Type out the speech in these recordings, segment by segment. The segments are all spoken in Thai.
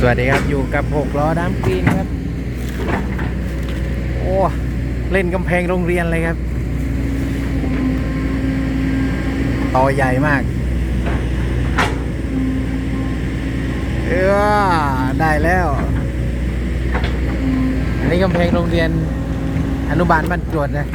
สวัสดีครับ อยู่กับหกล้อน้ำกรีนครับ โอ้ เล่นกำแพงโรงเรียนเลยครับต่อใหญ่มาก เออได้แล้ว อันนี้กำแพงโรงเรียนอนุบาลบ้านกรวดนะ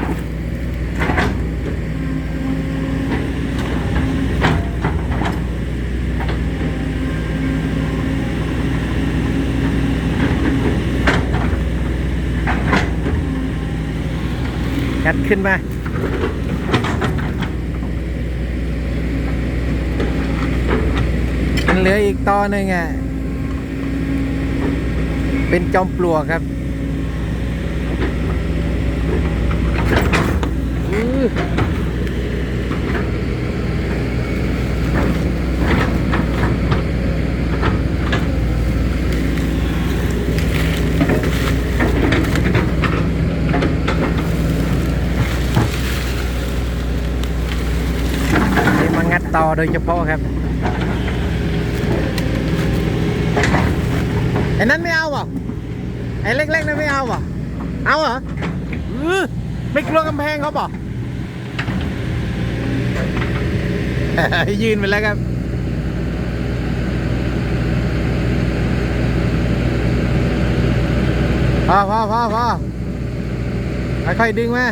งัดขึ้นมา มันเหลืออีกต่อหนึ่งอะ เป็นจอมปลวกครับอื้อนี่มางัด ต่อโดยเฉพาะครับไอ้นั้นไม่เอาเหรอไอ้เล็กๆนั่นไม่เอาเหรอเอาเหรอือไม่กลัวกำแพงเขาบอกยืนไปแล้วครับพอพอพอพอค่อยๆดึงมา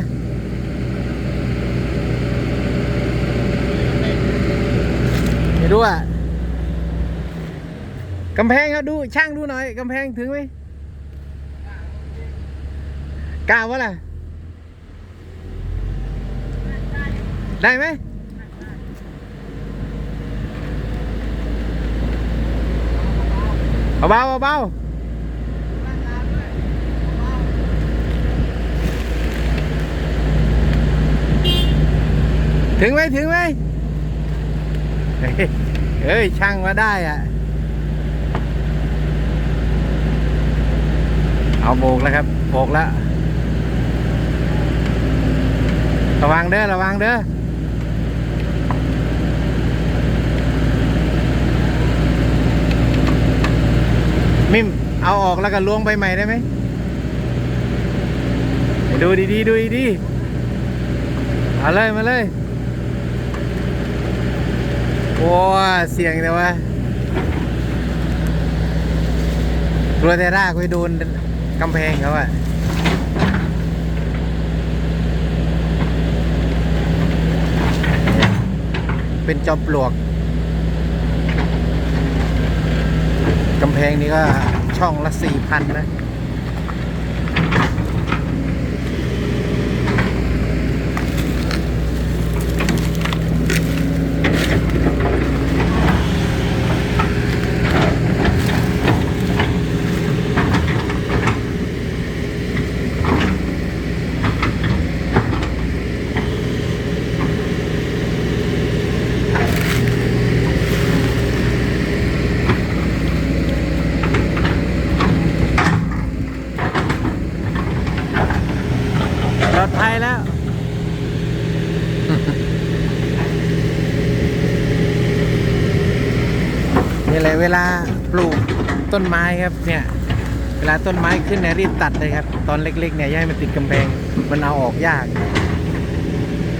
ไม่ รู้อะกำแพงครับดูช่างดูหน่อยกำแพงถึงไหมกล้าวะล่ะ ได้ไหมเบาเบาถึงไหมถึงไหม เฮ้ย ช่างมาได้อะ เอาโบกแล้วครับโบกแล้ว ระวังเด้อ ระวังเด้อมิมเอาออกแล้วก็ล้วงไปใหม่ได้ไหม ดูดีๆดูดีๆเอาเลย มาเลย โอ้เสียงแต่ว่ากลัวแต่รากไปโดนกำแพงเขาอะเป็นจอมปลวกกำแพงนี้ก็ช่องละสี่พันนะ แล้ว นี่แหละเวลาปลูกต้นไม้ครับเนี่ยเวลาต้นไม้ขึ้นเนี่ยรีบตัดเลยครับ ตอนเล็กๆเนี่ยย่าให้มันติดกำแพงมันเอาออกยาก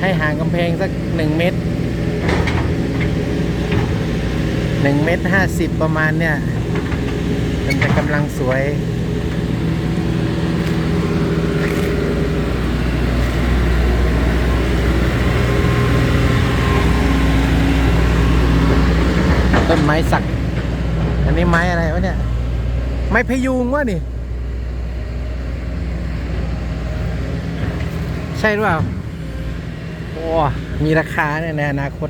ให้ห่างกำแพงสักหนึ่งเมตรหนึ่งเมตรห้าสิบประมาณเนี่ย มันจะกำลังสวย ไม้สัก อันนี้ไม้อะไรวะเนี่ย ไม้พยุงวะนี่ ใช่หรือเปล่า โอ้ มีราคาเนี่ยในอนาคต